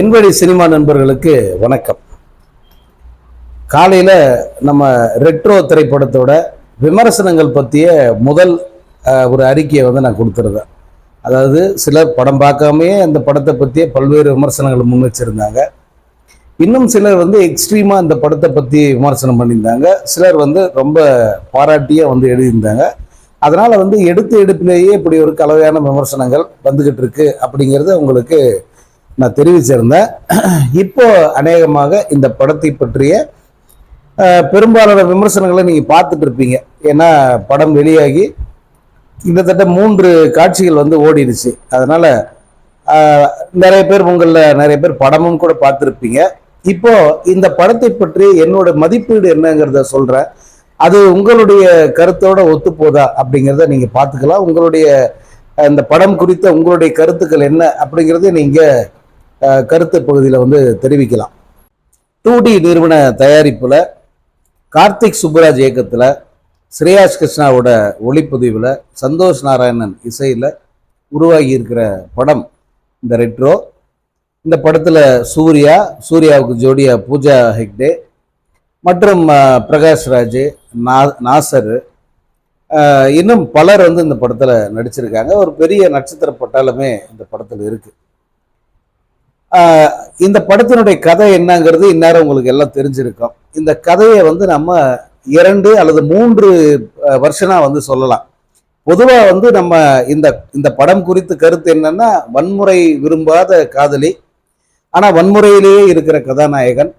என்படி cinema நண்பர்களுக்கு வணக்கம். காலையில் நம்ம ரெட்ரோ திரைப்படத்தோட விமர்சனங்கள் பற்றிய முதல் ஒரு அறிக்கையை வந்து நான் கொடுத்துருந்தேன் அதாவது சிலர் படம் பார்க்காமயே அந்த படத்தை பற்றிய பல்வேறு விமர்சனங்களை முன் வச்சுருந்தாங்க. இன்னும் சிலர் வந்து எக்ஸ்ட்ரீமாக இந்த படத்தை பற்றி விமர்சனம் பண்ணியிருந்தாங்க. சிலர் வந்து ரொம்ப பாராட்டியாக வந்து எழுதியிருந்தாங்க. அதனால் வந்து எடுத்த எடுப்பிலேயே இப்படி ஒரு கலவையான விமர்சனங்கள் வந்துக்கிட்டு இருக்கு அப்படிங்கிறது உங்களுக்கு நான் தெரிவிச்சிருந்தேன் இப்போ அநேகமாக இந்த படத்தை பற்றிய பெரும்பாலான விமர்சனங்களை நீங்கள் பார்த்துட்டு இருப்பீங்க. ஏன்னா படம் வெளியாகி கிட்டத்தட்ட மூன்று காட்சிகள் வந்து ஓடிடுச்சு. அதனால் நிறைய பேர் உங்களில் நிறைய பேர் படமும் கூட பார்த்துருப்பீங்க. இப்போ இந்த படத்தை பற்றி என்னோட மதிப்பீடு என்னங்கிறத சொல்கிறேன் அது உங்களுடைய கருத்தோட ஒத்து போதா அப்படிங்கிறத நீங்கள் பார்த்துக்கலாம். உங்களுடைய இந்த படம் குறித்த உங்களுடைய கருத்துக்கள் என்ன அப்படிங்கிறத நீங்கள் கருத்து பகுதியில் வந்து தெரிவிக்கலாம். டூ டி நிறுவன தயாரிப்பில் கார்த்திக் சுப்புராஜ் இயக்கத்தில் ஸ்ரேயாஸ் கிருஷ்ணாவோட ஒளிப்பதிவில் சந்தோஷ் நாராயணன் இசையில் உருவாகி இருக்கிற படம் இந்த ரெட்ரோ. இந்த படத்தில் சூர்யா சூர்யாவுக்கு ஜோடியா பூஜா ஹெக்டே மற்றும் பிரகாஷ் ராஜ் நா நாசர். இன்னும் பலர் வந்து இந்த படத்தில் நடிச்சிருக்காங்க. ஒரு பெரிய நட்சத்திர பட்டாலுமே இந்த படத்தில் இருக்குது இந்த படத்தினுடைய கதை என்னங்கிறது இந்நேரம் உங்களுக்கு எல்லாம் தெரிஞ்சிருக்கும். இந்த கதையை வந்து நம்ம இரண்டு அல்லது மூன்று வருஷனாக வந்து சொல்லலாம். பொதுவாக வந்து நம்ம இந்த இந்த படம் குறித்து கருத்து என்னன்னா வன்முறை விரும்பாத காதலி ஆனால் வன்முறையிலேயே இருக்கிற கதாநாயகன்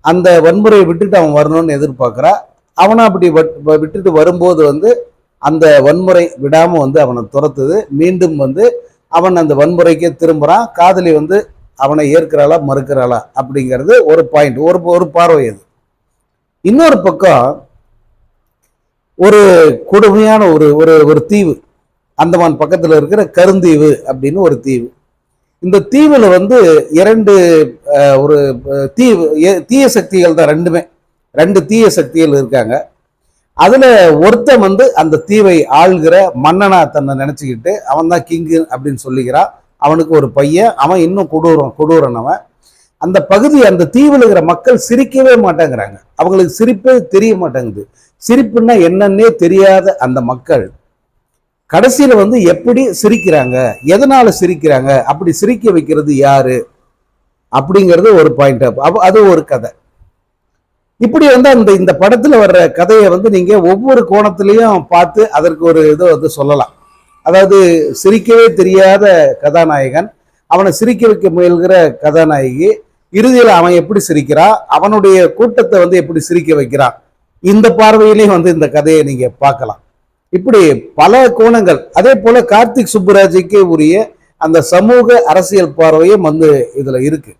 அந்த வன்முறையை விட்டுட்டு அவன் வரணும்னு எதிர்பார்க்குறா. அவனை அப்படி வட்- விட்டுட்டு வரும்போது வந்து அந்த வன்முறை விடாமல் வந்து அவனை துரத்துது. மீண்டும் வந்து அவன் அந்த வன்முறைக்கே திரும்புகிறான் காதலி வந்து அவனை ஏற்கிறாளா மறுக்கிறாளா அப்படிங்கிறது ஒரு பாயிண்ட் ஒரு ஒரு பார்வை அது. இன்னொரு பக்கம் ஒரு கொடுமையான ஒரு ஒரு ஒரு தீவு. அந்தமான் பக்கத்தில் இருக்கிற கருந்தீவு அப்படின்னு ஒரு தீவு. இந்த தீவில் வந்து இரண்டு ஒரு தீவு தீய சக்திகள் தான் ரெண்டுமே. ரெண்டு தீய சக்திகள் இருக்காங்க. அதில் ஒருத்தன் வந்து அந்த தீவை ஆள்கிற மன்னனா தன்னை நினச்சிக்கிட்டு அவன் தான் கிங்கு அப்படின்னு சொல்லிக்கிறான் அவனுக்கு ஒரு பையன் அவன் இன்னும் கொடூரம் கொடூரன் அவன் அந்த பகுதி அந்த தீவில் இருக்கிற மக்கள் சிரிக்கவே மாட்டேங்கிறாங்க. அவங்களுக்கு சிரிப்பே தெரிய மாட்டேங்குது. சிரிப்புன்னா என்னன்னே தெரியாத அந்த மக்கள் கடைசியில் வந்து எப்படி சிரிக்கிறாங்க? எதனால் சிரிக்கிறாங்க? அப்படி சிரிக்க வைக்கிறது யாரு? அப்படிங்கிறது ஒரு பாயிண்ட் அது ஒரு கதை. இப்படி வந்து அந்த இந்த படத்தில் வர்ற கதையை வந்து நீங்கள் ஒவ்வொரு கோணத்துலேயும் பார்த்து அதற்கு ஒரு இதை வந்து சொல்லலாம். அதாவது சிரிக்கவே தெரியாத கதாநாயகன் அவனை சிரிக்க வைக்க முயல்கிற கதாநாயகி இறுதியில் அவன் எப்படி சிரிக்கிறான் அவனுடைய கூட்டத்தை வந்து எப்படி சிரிக்க வைக்கிறான் இந்த பார்வையிலையும் வந்து இந்த கதையை நீங்கள் பார்க்கலாம். இப்படி பல கோணங்கள் அதே போல கார்த்திக் சுப்புராஜுக்கே உரிய அந்த சமூக அரசியல் பார்வையும் வந்து இதில் இருக்கு.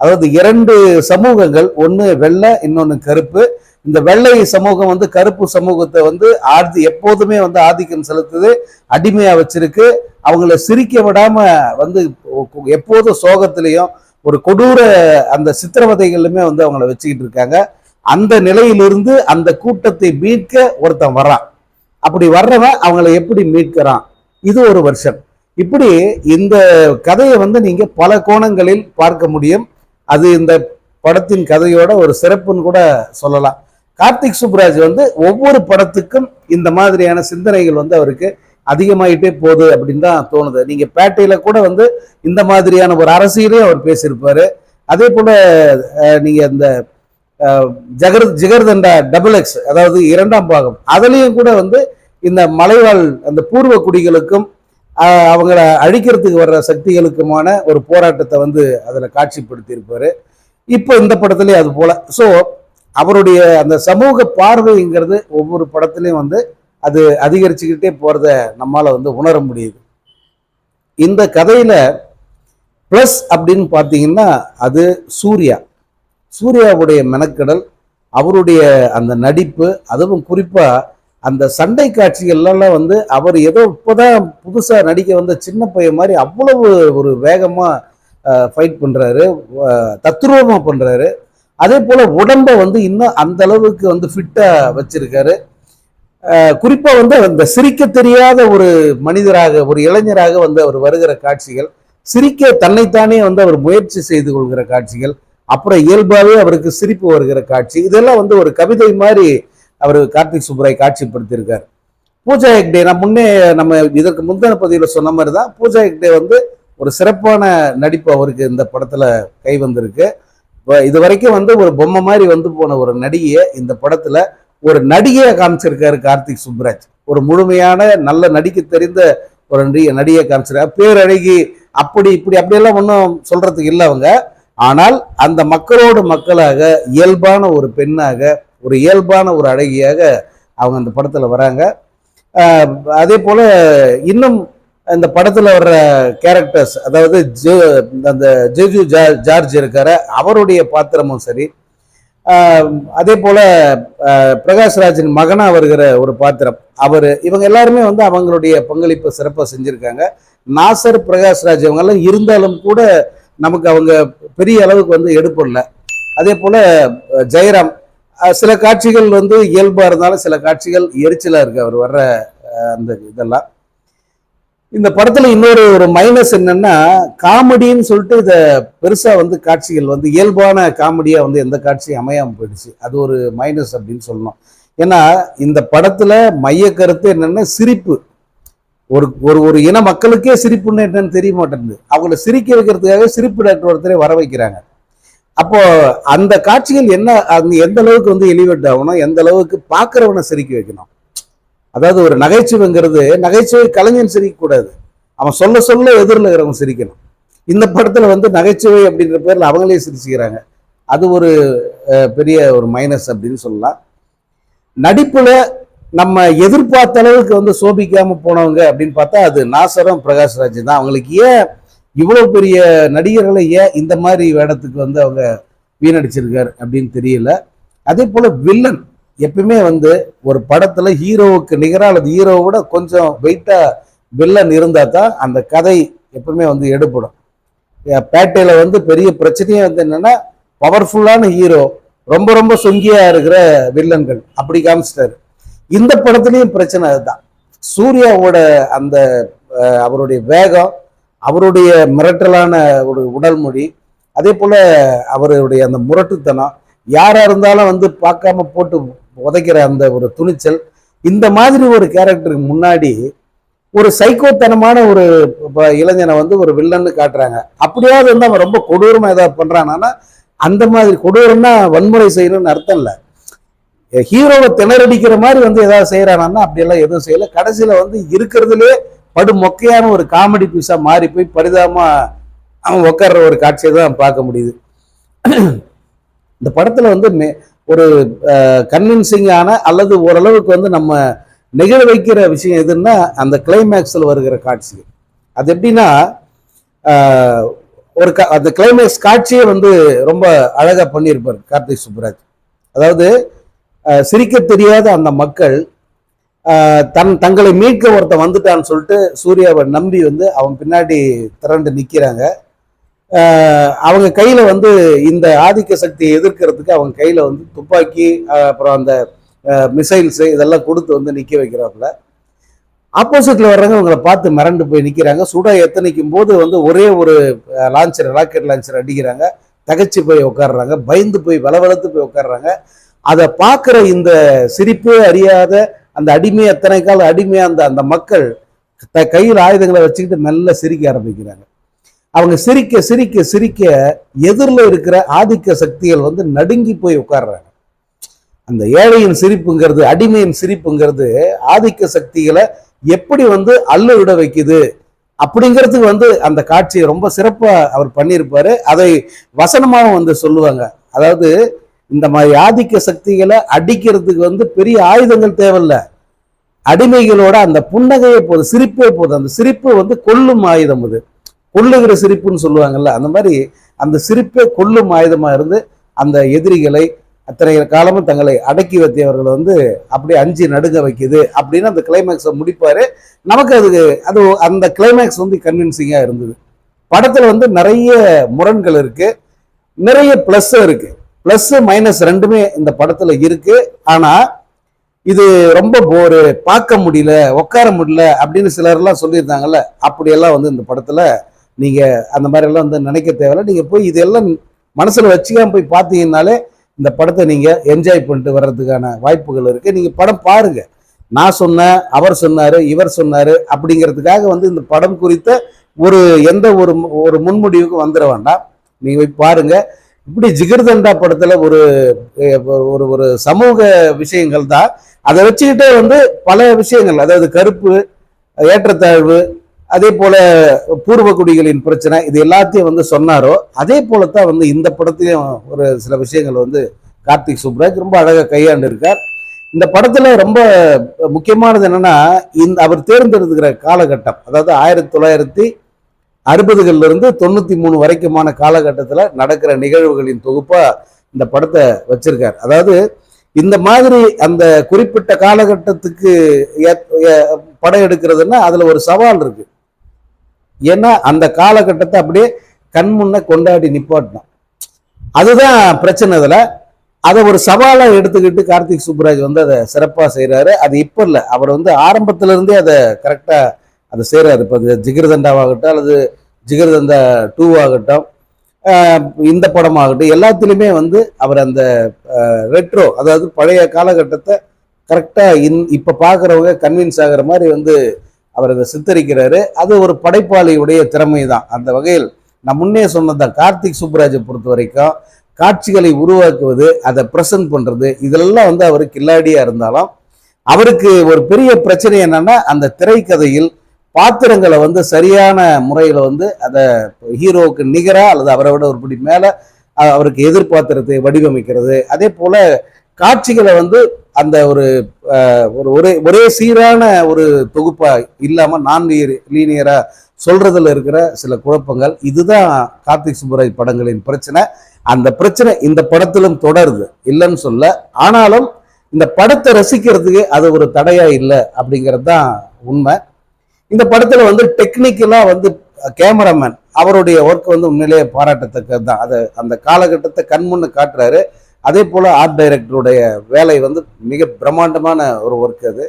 அதாவது இரண்டு சமூகங்கள் ஒன்று வெள்ளை இன்னொன்று கருப்பு. இந்த வெள்ளை சமூகம் வந்து கருப்பு சமூகத்தை வந்து ஆதி எப்போதுமே வந்து ஆதிக்கம் செலுத்துது அடிமையா வச்சிருக்கு. அவங்கள சிரிக்க விடாம வந்து எப்போதும் சோகத்திலையும் ஒரு கொடூர அந்த சித்திரவதைகளிலுமே வந்து அவங்கள வச்சுக்கிட்டு இருக்காங்க. அந்த நிலையிலிருந்து அந்த கூட்டத்தை மீட்க ஒருத்தன் வர்றான். அப்படி வர்றவன் அவங்கள எப்படி மீட்கிறான்? இது ஒரு வருஷம். இப்படி இந்த கதையை வந்து நீங்க பல கோணங்களில் பார்க்க முடியும். அது இந்த படத்தின் கதையோட ஒரு சிறப்புன்னு கூட சொல்லலாம். கார்த்திக் சுப்ராஜ் வந்து ஒவ்வொரு படத்துக்கும் இந்த மாதிரியான சிந்தனைகள் வந்து அவருக்கு அதிகமாயிட்டே போகுது அப்படின்னு தான் தோணுது. நீங்க பேட்டையில கூட வந்து இந்த மாதிரியான ஒரு அரசியலையும் அவர் பேசியிருப்பாரு. அதே போல நீங்க இந்த அஹ், ஜகர் ஜிகர்தண்டா டபுள் எக்ஸ் அதாவது இரண்டாம் பாகம் அதுலேயும் கூட வந்து இந்த மலைவாழ் அந்த பூர்வ குடிகளுக்கும் அவங்கள அழிக்கிறதுக்கு வர்ற சக்திகளுக்குமான ஒரு போராட்டத்தை வந்து அதில் காட்சிப்படுத்தியிருப்பாரு. இப்போ இந்த படத்துலேயே அது போல. ஸோ அவருடைய அந்த சமூக பார்வைங்கிறது ஒவ்வொரு படத்துலையும் வந்து அது அதிகரிச்சுக்கிட்டே போகிறத நம்மால் வந்து உணர முடியுது. இந்த கதையில் ப்ளஸ் அப்படின்னு பார்த்தீங்கன்னா அது சூர்யா. சூர்யாவுடைய மெனக்கடல் அவருடைய அந்த நடிப்பு அதுவும் குறிப்பாக அந்த சண்டை காட்சிகள்லாம் வந்து அவர் ஏதோ இப்போதான் புதுசாக நடிக்க வந்த சின்ன பையன் மாதிரி அவ்வளவு ஒரு வேகமாக ஃபைட் பண்ணுறாரு தத்ரூபமாக பண்ணுறாரு அதே போல உடம்பை வந்து இன்னும் அந்த அளவுக்கு வந்து ஃபிட்டா வச்சிருக்காரு. குறிப்பாக குறிப்பா வந்து அந்த சிரிக்க தெரியாத ஒரு மனிதராக ஒரு இளைஞராக வந்து அவர் வருகிற காட்சிகள் சிரிக்க தன்னைத்தானே வந்து அவர் முயற்சி செய்து கொள்கிற காட்சிகள் அப்புறம் இயல்பாகவே அவருக்கு சிரிப்பு வருகிற காட்சி இதெல்லாம் வந்து ஒரு கவிதை மாதிரி அவர் கார்த்திக் சுப்ராய் காட்சிப்படுத்தியிருக்கார். பூஜா ஹெக்டே நான் முன்னே நம்ம இதற்கு முந்தின பதிவில் சொன்ன மாதிரி தான் பூஜா ஹெக்டே வந்து ஒரு சிறப்பான நடிப்பு அவருக்கு இந்த படத்தில் கை வந்திருக்கு. இப்போ இது வரைக்கும் வந்து ஒரு பொம்மை மாதிரி வந்து போன ஒரு நடிகையை இந்த படத்துல ஒரு நடிகையை காமிச்சிருக்காரு கார்த்திக் சுப்ராஜ். ஒரு முழுமையான நல்ல நடிக்க தெரிந்த ஒரு நடிகை நடிகை காமிச்சிருக்காரு. பேரழகி அப்படி இப்படி அப்படியெல்லாம் ஒன்றும் சொல்றதுக்கு இல்லை அவங்க. ஆனால் அந்த மக்களோடு மக்களாக இயல்பான ஒரு பெண்ணாக ஒரு இயல்பான ஒரு அழகியாக அவங்க அந்த படத்தில் வராங்க. அதே போல் இன்னும் இந்த படத்தில் வர்ற கேரக்டர்ஸ் அதாவது ஜோ- அந்த ஜேஜு ஜா- ஜார்ஜ் இருக்கார அவருடைய பாத்திரமும் சரி. அதே போல் பிரகாஷ்ராஜின் மகனாக வருகிற ஒரு பாத்திரம். அவர் இவங்க எல்லாருமே வந்து அவங்களுடைய பங்களிப்பை சிறப்பாக செஞ்சுருக்காங்க. நாசர் பிரகாஷ்ராஜ் இவங்கெல்லாம் இருந்தாலும் கூட நமக்கு அவங்க பெரிய அளவுக்கு வந்து எடுப்பில்ல அதே போல் ஜெயராம் சில காட்சிகள் வந்து இயல்பாக இருந்தாலும் சில காட்சிகள் எரிச்சலாக இருக்கு. அவர் வர்ற அந்த இதெல்லாம். இந்த படத்துல இன்னொரு ஒரு மைனஸ் என்னன்னா காமெடின்னு சொல்லிட்டு இதை பெருசா வந்து காட்சிகள் வந்து இயல்பான காமெடியா வந்து எந்த காட்சியும் அமையாமல் போயிடுச்சு. அது ஒரு மைனஸ் அப்படின்னு சொல்லணும். ஏன்னா இந்த படத்துல மைய கருத்து என்னன்னா சிரிப்பு. ஒரு ஒரு ஒரு இன மக்களுக்கே சிரிப்புன்னு என்னன்னு தெரிய மாட்டேங்குது. அவங்கள சிரிக்க வைக்கிறதுக்காக சிரிப்பு டாக்டர் ஒருத்தரை வர வைக்கிறாங்க. அப்போ அந்த காட்சிகள் என்ன அது எந்த அளவுக்கு வந்து எலிவேட் ஆகணும் எந்த அளவுக்கு பார்க்குறவனை சிரிக்க வைக்கணும்? அதாவது ஒரு நகைச்சுவைங்கிறது நகைச்சுவை கலைஞன் சிரிக்கக்கூடாது. அவன் சொல்ல சொல்ல எதிரில் இருக்கிறவங்க சிரிக்கணும். இந்த படத்தில் வந்து நகைச்சுவை அப்படின்ற பேரில் அவங்களே சிரிச்சுக்கிறாங்க. அது ஒரு பெரிய ஒரு மைனஸ் அப்படின்னு சொல்லலாம். நடிப்பில் நம்ம எதிர்பார்த்த அளவுக்கு வந்து சோபிக்காமல் போனவங்க அப்படின்னு பார்த்தா அது நாசரம் பிரகாஷ்ராஜ் தான். அவங்களுக்கு ஏன் இவ்வளோ பெரிய நடிகர்களை ஏன் இந்த மாதிரி வேடத்துக்கு வந்து அவங்க வீணடிச்சிருக்காரு அப்படின்னு தெரியல. அதே போல் வில்லன். எப்பயுமே வந்து ஒரு படத்துல ஹீரோவுக்கு நிகராக அல்லது ஹீரோவை விட கொஞ்சம் வெயிட்டா வில்லன் இருந்தா தான் அந்த கதை எப்பவுமே வந்து எடுப்படும் பேட்டையில வந்து பெரிய பிரச்சனையே வந்து என்னன்னா பவர்ஃபுல்லான ஹீரோ ரொம்ப ரொம்ப சொங்கியா இருக்கிற வில்லன்கள் அப்படி காமிச்சிட்டாரு. இந்த படத்துலயும் பிரச்சனை அதுதான். சூர்யாவோட அந்த அவருடைய வேகம் அவருடைய மிரட்டலான ஒரு உடல் மொழி அதே போல அவருடைய அந்த முரட்டுத்தனம் யாரா இருந்தாலும் வந்து பார்க்காம போட்டு உதைக்கிற அந்த ஒரு துணிச்சல் இந்த மாதிரி ஒரு கேரக்டருக்கு முன்னாடி ஒரு சைக்கோத்தனமான ஒரு இளைஞனை வந்து ஒரு வில்லன்னு காட்டுறாங்க. அப்படியாவது வந்து அவன் ரொம்ப கொடூரமாக ஏதாவது பண்ணுறான்னா அந்த மாதிரி கொடூரம்னா வன்முறை செய்யணும்னு அர்த்தம் இல்லை. ஹீரோவை திணறடிக்கிற மாதிரி வந்து ஏதாவது செய்கிறானா அப்படியெல்லாம் எதுவும் செய்யலை. கடைசியில் வந்து இருக்கிறதுலே படு மொக்கையான ஒரு காமெடி பீஸாக மாறி போய் பரிதாபமாக அவன் உட்கார்ற ஒரு காட்சியை தான் பார்க்க முடியுது. இந்த படத்தில் வந்து மே- ஒரு கன்வின்சிங்கான அல்லது ஓரளவுக்கு வந்து நம்ம நிகழ வைக்கிற விஷயம் எதுன்னா அந்த கிளைமேக்ஸில் வருகிற காட்சி அது எப்படின்னா ஒரு க- அந்த கிளைமேக்ஸ் காட்சியே வந்து ரொம்ப அழகாக பண்ணியிருப்பார் கார்த்திக் சுப்ராஜ் அதாவது சிரிக்க தெரியாத அந்த மக்கள் தன் தங்களை மீட்க ஒருத்தன் வந்துட்டான்னு சொல்லிட்டு சூர்யாவை நம்பி வந்து அவன் பின்னாடி திரண்டு நிற்கிறாங்க அவங்க கையில் வந்து இந்த ஆதிக்க சக்தியை எதிர்க்கிறதுக்கு அவங்க கையில் வந்து துப்பாக்கி அப்புறம் அந்த மிசைல்ஸு இதெல்லாம் கொடுத்து வந்து நிற்க வைக்கிறாப்புல. ஆப்போசிட்டில் வர்றவங்க அவங்கள பார்த்து மிரண்டு போய் நிற்கிறாங்க சுட எத்தனைக்கும் போது வந்து ஒரே ஒரு லான்ச்சர் ராக்கெட் லான்ச்சர் அடிக்கிறாங்க. தகச்சு போய் உட்காடுறாங்க பயந்து போய் வளவளத்து போய் உட்காடுறாங்க அதை பார்க்குற இந்த சிரிப்பே அறியாத அந்த அடிமை எத்தனை கால அடிமையாக அந்த அந்த மக்கள் த கையில் ஆயுதங்களை வச்சுக்கிட்டு மெல்ல சிரிக்க ஆரம்பிக்கிறாங்க. அவங்க சிரிக்க சிரிக்க சிரிக்க எதிரில் இருக்கிற ஆதிக்க சக்திகள் வந்து நடுங்கி போய் உட்கார்றாங்க. அந்த ஏழையின் சிரிப்புங்கிறது அடிமையின் சிரிப்புங்கிறது ஆதிக்க சக்திகளை எப்படி வந்து அல்ல விட வைக்குது அப்படிங்கிறதுக்கு வந்து அந்த காட்சியை ரொம்ப சிறப்பாக அவர் பண்ணியிருப்பாரு. அதை வசனமாகவும் வந்து சொல்லுவாங்க. அதாவது இந்த மாதிரி ஆதிக்க சக்திகளை அடிக்கிறதுக்கு வந்து பெரிய ஆயுதங்கள் தேவையில்ல. அடிமைகளோட அந்த புன்னகையே போதும் சிரிப்பே போதும். அந்த சிரிப்பு வந்து கொல்லும் ஆயுதம் அது. கொள்ளுகிற சிரிப்புன்னு சொல்லுவாங்கல்ல அந்த மாதிரி அந்த சிரிப்பே கொல்லும் ஆயுதமாக இருந்து அந்த எதிரிகளை அத்தனை காலமும் தங்களை அடக்கி வைத்தவர்களை வந்து அப்படியே அஞ்சு நடுங்க வைக்குது அப்படின்னு அந்த கிளைமேக்ஸை முடிப்பார். நமக்கு அதுக்கு அது அந்த கிளைமேக்ஸ் வந்து கன்வின்சிங்காக இருந்தது. படத்தில் வந்து நிறைய முரண்கள் இருக்குது நிறைய ப்ளஸ்ஸும் இருக்குது ப்ளஸ்ஸு மைனஸ் ரெண்டுமே இந்த படத்தில் இருக்குது ஆனால் இது ரொம்ப போரு பார்க்க முடியல உட்கார முடியல அப்படின்னு சிலர்லாம் சொல்லியிருந்தாங்கல்ல அப்படியெல்லாம் வந்து இந்த படத்தில் நீங்கள் அந்த மாதிரிலாம் வந்து நினைக்க தேவையில்ல. நீங்கள் போய் இதெல்லாம் மனசில் வச்சுக்காம போய் பார்த்தீங்கன்னாலே இந்த படத்தை நீங்கள் என்ஜாய் பண்ணிட்டு வர்றதுக்கான வாய்ப்புகள் இருக்குது நீங்கள் படம் பாருங்க. நான் சொன்னேன் அவர் சொன்னார் இவர் சொன்னார் அப்படிங்கிறதுக்காக வந்து இந்த படம் குறித்த ஒரு எந்த ஒரு ஒரு முன்முடிவுக்கும் வந்துட வேண்டாம். நீங்கள் போய் பாருங்கள் இப்படி ஜிகர்தண்டா படத்தில் ஒரு ஒரு ஒரு சமூக விஷயங்கள் தான். அதை வச்சுக்கிட்டே வந்து பல விஷயங்கள் அதாவது கருப்பு ஏற்றத்தாழ்வு அதே போல பூர்வ குடிகளின் பிரச்சனை இது எல்லாத்தையும் வந்து சொன்னாரோ அதே போலத்தான் வந்து இந்த படத்தையும் ஒரு சில விஷயங்கள் வந்து கார்த்திக் சுப்ராஜ் ரொம்ப அழகாக கையாண்டு இருக்கார் இந்த படத்துல ரொம்ப முக்கியமானது என்னன்னா இந்த அவர் தேர்ந்தெடுக்கிற காலகட்டம் அதாவது ஆயிரத்தி தொள்ளாயிரத்தி அறுபதுகள்ல இருந்து தொண்ணூத்தி மூணு வரைக்குமான காலகட்டத்தில் நடக்கிற நிகழ்வுகளின் தொகுப்பா இந்த படத்தை வச்சிருக்கார். அதாவது இந்த மாதிரி அந்த குறிப்பிட்ட காலகட்டத்துக்கு ஏ- படம் எடுக்கிறதுன்னா அதுல ஒரு சவால் இருக்கு. ஏன்னா அந்த காலகட்டத்தை அப்படியே கண் முன்ன கொண்டாடி நிப்பாட்டணும் அதுதான் பிரச்சனை அதில். அதை ஒரு சவாலாக எடுத்துக்கிட்டு கார்த்திக் சுப்ராஜ் வந்து அதை சிறப்பாக செய்கிறாரு அது இப்போ இல்லை. அவர் வந்து ஆரம்பத்துல இருந்தே அதை கரெக்டாக அதை செய்கிறார் இப்போ ஜிகிர்தண்டாவாகட்டும் அல்லது ஜிகிர்தண்டா டூ ஆகட்டும் இந்த படமாகட்டும் எல்லாத்துலேயுமே வந்து அவர் அந்த ரெட்ரோ அதாவது பழைய காலகட்டத்தை கரெக்டாக இன் இப்போ பார்க்குறவங்க கன்வின்ஸ் ஆகுற மாதிரி வந்து அவர் அதை சித்தரிக்கிறாரு. அது ஒரு படைப்பாளியுடைய திறமை தான் அந்த வகையில் நான் முன்னே சொன்னதான் கார்த்திக் சுப்புராஜை பொறுத்த வரைக்கும் காட்சிகளை உருவாக்குவது அதை ப்ரெசன்ட் பண்ணுறது இதெல்லாம் வந்து அவர் கில்லாடியாக இருந்தாலும் அவருக்கு ஒரு பெரிய பிரச்சனை என்னன்னா அந்த திரைக்கதையில் பாத்திரங்களை வந்து சரியான முறையில் வந்து அதை ஹீரோவுக்கு நிகராக அல்லது அவரை விட ஒரு படி மேலே அவருக்கு எதிர்பாத்திரத்தை வடிவமைக்கிறது. அதே போல காட்சிகளை வந்து அந்த ஒரு ஒரு ஒரே ஒரே சீரான ஒரு தொகுப்பா இல்லாம நான் லீனியரா சொல்றதுல இருக்கிற சில குழப்பங்கள். இதுதான் கார்த்திக் சுப்புராஜ் படங்களின் பிரச்சனை. அந்த பிரச்சனை இந்த படத்திலும் தொடருது இல்லைன்னு சொல்ல. ஆனாலும் இந்த படத்தை ரசிக்கிறதுக்கு அது ஒரு தடையா இல்லை அப்படிங்கிறது தான் உண்மை. இந்த படத்துல வந்து டெக்னிக்கலா வந்து கேமராமேன் அவருடைய ஒர்க் வந்து உண்மையிலேயே பாராட்டத்தக்கது தான் அதை அந்த காலகட்டத்தை கண்முன்னு காட்டுறாரு. அதே போல் ஆர்ட் டைரக்டருடைய வேலை வந்து மிக பிரம்மாண்டமான ஒரு ஒர்க் அது.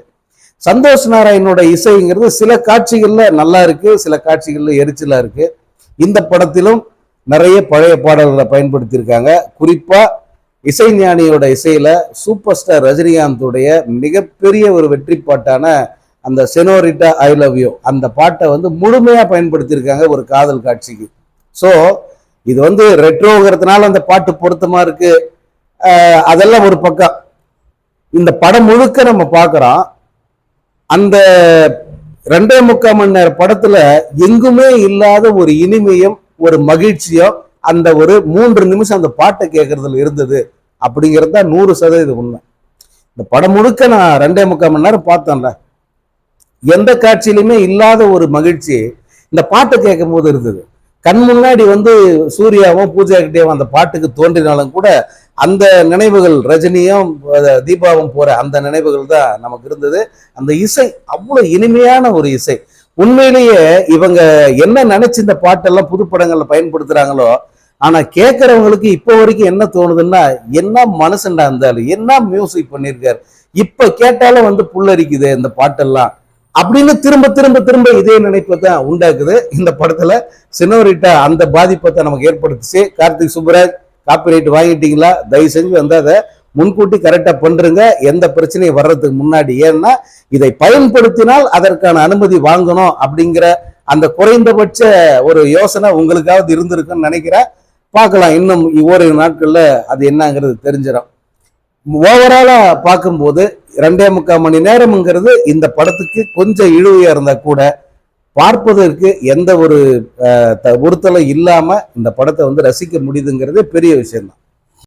சந்தோஷ் நாராயணோட இசைங்கிறது சில காட்சிகளில் நல்லா இருக்குது சில காட்சிகளில் எரிச்சலாக இருக்குது இந்த படத்திலும் நிறைய பழைய பாடல்களை பயன்படுத்தியிருக்காங்க. குறிப்பா இசைஞானியோட இசையில் சூப்பர் ஸ்டார் ரஜினிகாந்தோடைய மிகப்பெரிய ஒரு வெற்றி பாட்டான அந்த செனோரிட்டா ஐ லவ் யூ அந்த பாட்டை வந்து முழுமையாக பயன்படுத்தியிருக்காங்க ஒரு காதல் காட்சிக்கு. ஸோ இது வந்து ரெட்ரோங்கிறதுனால அந்த பாட்டு பொருத்தமாக இருக்குது அதெல்லாம் ஒரு பக்கம். இந்த படம் முழுக்க நம்ம பார்க்குறோம். அந்த ரெண்டே முக்கால் மணி நேர படத்துல எங்குமே இல்லாத ஒரு இனிமையும் ஒரு மகிழ்ச்சியும் அந்த ஒரு மூன்று நிமிஷம் அந்த பாட்டை கேட்கறதுல இருந்தது அப்படிங்கிறது தான் நூறு சதவீதம் உண்மை. இந்த படம் முழுக்க நான் ரெண்டே முக்கால் மணி நேரம் பார்த்தேன்ல. எந்த காட்சியிலுமே இல்லாத ஒரு மகிழ்ச்சி. இந்த பாட்டை கேட்கும் போது இருந்தது. கண் முன்னாடி வந்து சூர்யாவும் பூஜா கிட்டேயும் அந்த பாட்டுக்கு தோன்றினாலும் கூட அந்த நினைவுகள் ரஜினியும் தீபாவும் போற அந்த நினைவுகள் தான் நமக்கு இருந்தது. அந்த இசை அவ்வளவு இனிமையான ஒரு இசை. உண்மையிலேயே இவங்க என்ன நினைச்சு இந்த பாட்டெல்லாம் புதுப்படங்கள்ல பயன்படுத்துறாங்களோ ஆனா கேட்கறவங்களுக்கு இப்போ வரைக்கும் என்ன தோணுதுன்னா என்ன மனசுண்டா இருந்தாலும் என்ன மியூசிக் பண்ணியிருக்காரு இப்ப கேட்டாலும் வந்து புல்லரிக்குது இந்த பாட்டெல்லாம். அப்படின்னு திரும்ப திரும்ப திரும்ப இதே நினைப்பை தான் உண்டாக்குது. இந்த படத்துல சினோரிட்டா அந்த பாதிப்பை தான் நமக்கு ஏற்படுத்துச்சு. கார்த்திக் சுப்புராஜ் காப்பிரைட் வாங்கிட்டீங்களா? தயவு செஞ்சு வந்து அதை முன்கூட்டி கரெக்டாக பண்ணுறங்க எந்த பிரச்சனையும் வர்றதுக்கு முன்னாடி. ஏன்னா இதை பயன்படுத்தினால் அதற்கான அனுமதி வாங்கணும் அப்படிங்கிற அந்த குறைந்தபட்ச ஒரு யோசனை உங்களுக்காவது இருந்திருக்குன்னு நினைக்கிறேன். பார்க்கலாம். இன்னும் ஓரிரு நாட்களில் அது என்னங்கிறது தெரிஞ்சிடும். ஓவராலா பார்க்கும்போது ரெண்டே முக்கால் மணி நேரம்ங்கிறது இந்த படத்துக்கு கொஞ்சம் இழுவையா இருந்தா கூட பார்ப்பதற்கு எந்த ஒரு த- உறுத்தலும் இல்லாம இந்த படத்தை வந்து ரசிக்க முடியுதுங்கிறதே பெரிய விஷயம்தான்.